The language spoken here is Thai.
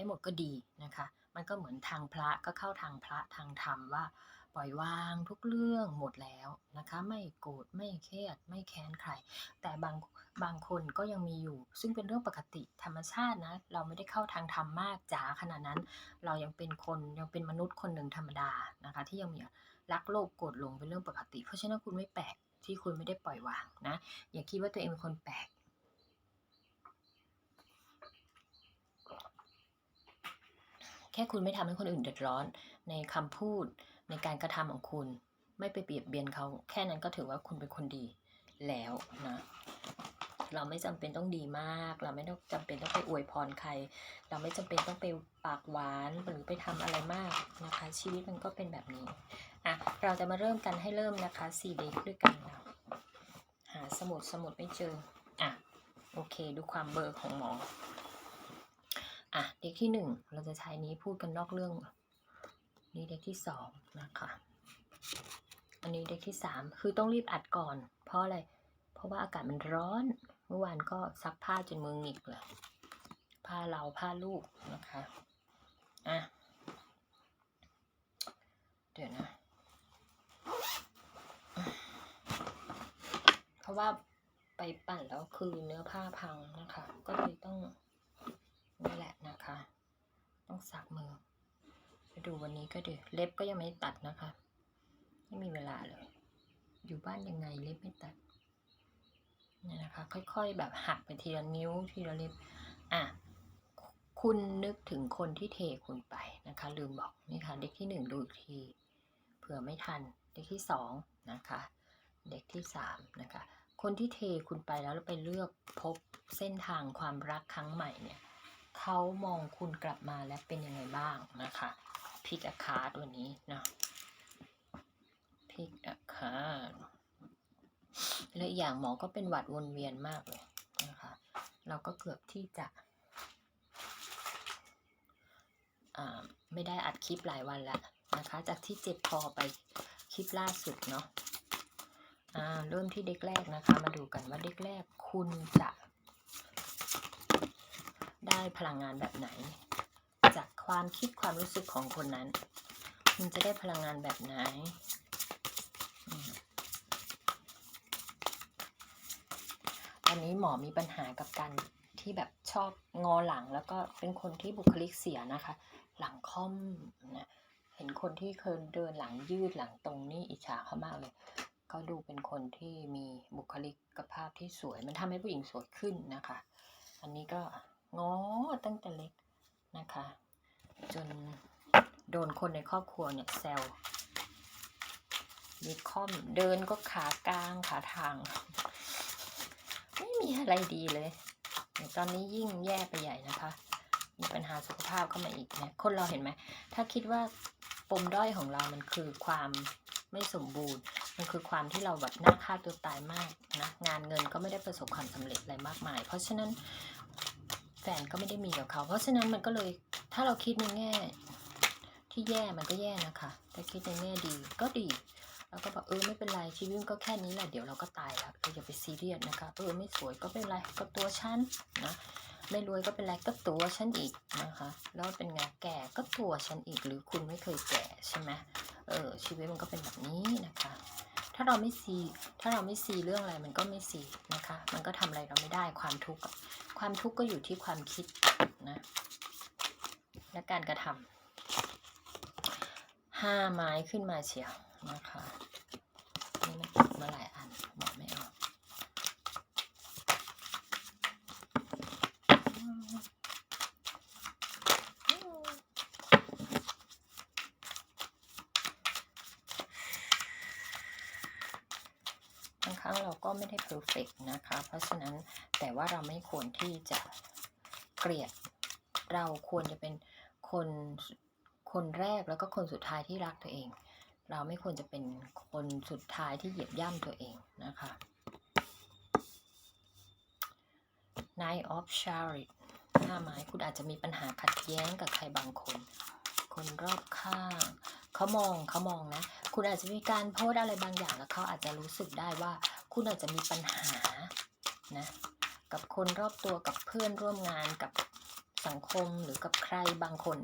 ได้หมดก็ดีนะคะ มันก็เหมือนทางพระก็เข้าทางพระทางธรรมว่า ปล่อยวางทุกเรื่องหมดแล้วนะคะ ไม่โกรธไม่เครียดไม่แค้นใคร แต่บางบางคนก็ยังมีอยู่ ซึ่งเป็นเรื่องปกติธรรมชาตินะ เราไม่ได้เข้าทางธรรมมากจ๋าขนาดนั้น เรายังเป็นคนยังเป็นมนุษย์คนหนึ่งธรรมดานะคะ ที่ยังมีรักโลภโกรธหลงเป็นเรื่องปกติ เพราะฉะนั้นคุณไม่แปลกที่คุณไม่ได้ปล่อยวางนะ อย่าคิดว่าตัวเองเป็นคนแปลก ค่คุณไม่ทำให้คนอื่นเดือดร้อน ในคำพูดในการกระทำของคุณ ไม่ไปเบียดเบียนเขา แค่นั้นก็ถือว่าคุณเป็นคนดีแล้วนะเราไม่จำเป็นต้องดีมาก เราไม่ต้องจำเป็นต้องไปอวยพรใคร เราไม่จำเป็นต้องไปปากหวานหรือไปทำอะไรมากนะคะ ชีวิตมันก็เป็นแบบนี้อะเราจะมาเริ่มกันให้เริ่มนะคะสี่เด็กด้วยกันนะหาสมุดสมุดไม่เจออะโอเค ดูความเบอร์ของหมอ อะเด็กที่หนึ่งเราจะใช้นี้พูดกันนอกเรื่อง นี่เด็กที่สองนะคะ อันนี้เด็กที่สามคือต้องรีบอัดก่อน เพราะอะไร เพราะว่าอากาศมันร้อน เมื่อวานก็ซักผ้าจนมือหงิกเลยผ้าเราผ้าลูกนะคะ อะ เดี๋ยวนะ เพราะว่าไปปั่นแล้วคือเนื้อผ้าพังนะคะ ก็เลยต้อง นี่แหละนะคะ ต้องซักมือไปดูวันนี้ก็เดี๋ยวเล็บก็ยังไม่ตัดนะคะ ไม่มีเวลาเลย อยู่บ้านยังไงเล็บไม่ตัดนี่นะคะ ค่อยๆ แบบหักไปทีละนิ้วทีละเล็บอะคุณนึกถึงคนที่เทคุณไปนะคะ ลืมบอกนี่ค่ะเด็กที่หนึ่งดูอีกทีเผื่อไม่ทันเด็กที่สองนะคะ เด็กที่สามนะคะ คนที่เทคุณไปแล้วแล้วไปเลือกพบเส้นทางความรักครั้งใหม่เนี่ย เขามองคุณกลับมาแล้วเป็นยังไงบ้างนะคะพิกอาคาตัวนี้นะพิกอาคาและอย่างหมอก็เป็นหวัดวนเวียนมากเลยนะคะ เราก็เกือบที่จะไม่ได้อัดคลิปหลายวันแล้วนะคะ จากที่เจ็บคอไปคลิปล่าสุดเนาะเริ่มที่เด็กแรกนะคะ มาดูกันว่าเด็กแรกคุณจะ ได้พลังงานแบบไหน จากความคิดความรู้สึกของคนนั้น คุณจะได้พลังงานแบบไหนอืมตอนนี้หมอมีปัญหากับการที่แบบชอบงอหลังแล้วก็เป็นคนที่บุคลิกเสียนะคะ หลังค่อมนะเห็นคนที่เคยเดินหลังยืดหลังตรงนี่อิจฉาเขามากเลยก็ดูเป็นคนที่มีบุคลิกภาพที่สวย มันทำให้ผู้หญิงสวยขึ้นนะคะ อันนี้ก็ ง้อตั้งแต่เล็กนะคะ จนโดนคนในครอบครัวเนี่ยแซวมีค่อมเดินก็ขากลางขาทาง ไม่มีอะไรดีเลย ตอนนี้ยิ่งแย่ไปใหญ่นะคะ มีปัญหาสุขภาพเข้ามาอีกนี่ยคนเราเห็นไหม ถ้าคิดว่าปมด้อยของเรามันคือความไม่สมบูรณ์ มันคือความที่เราแบบน่าฆ่าตัวตายมากนะ งานเงินก็ไม่ได้ประสบความสำเร็จอะไรมากมาย เพราะฉะนั้น แฟนก็ไม่ได้มีกับเขา เพราะฉะนั้นมันก็เลยถ้าเราคิดในแง่ ที่แย่มันก็แย่นะคะแต่คิดในแง่ดีก็ดี แล้วก็บอกเออไม่เป็นไรชีวิตก็แค่นี้แหละเดี๋ยวเราก็ตายแล้วเราอย่าไปซีเรียสนะคะเออไม่สวยก็ไม่เป็นไรก็ตัวฉันนะไม่รวยก็เป็นไรก็ตัวฉันอีกนะคะแล้วเป็นไงแก่ก็ตัวฉันอีกหรือคุณไม่เคยแก่ใช่ไหมเออชีวิตมันก็เป็นแบบนี้นะคะ ถ้าเราไม่ซีถ้าเราไม่ซีเรื่องอะไรมันก็ไม่ซีนะคะ มันก็ทำอะไรเราไม่ได้ความทุกข์ ความทุกข์ก็อยู่ที่ความคิดนะ และการกระทำห้าไม้ขึ้นมาเชียวนะคะ นี่มันมาหลายอันหมอไม่ออก บางครั้งเรา ก็ไม่ได้เพอร์เฟกนะคะ เพราะฉะนั้นแต่ว่าเราไม่ควรที่จะเกลียด เราควรจะเป็นคนคนแรกแล้วก็คนสุดท้ายที่รักตัวเอง เราไม่ควรจะเป็นคนสุดท้ายที่เหยียบย่ำตัวเองนะคะ Knight of Chariot หน้าไม้คุณอาจจะมีปัญหาขัดแย้งกับใครบางคน คนรอบข้าง เขามองเขามองนะ คุณอาจจะมีการโพสอะไรบางอย่างแล้วเขาอาจจะรู้สึกได้ว่า คุณอาจจะมีปัญหานะกับคนรอบตัวกับเพื่อนร่วมงานกับสังคมหรือกับใครบางคน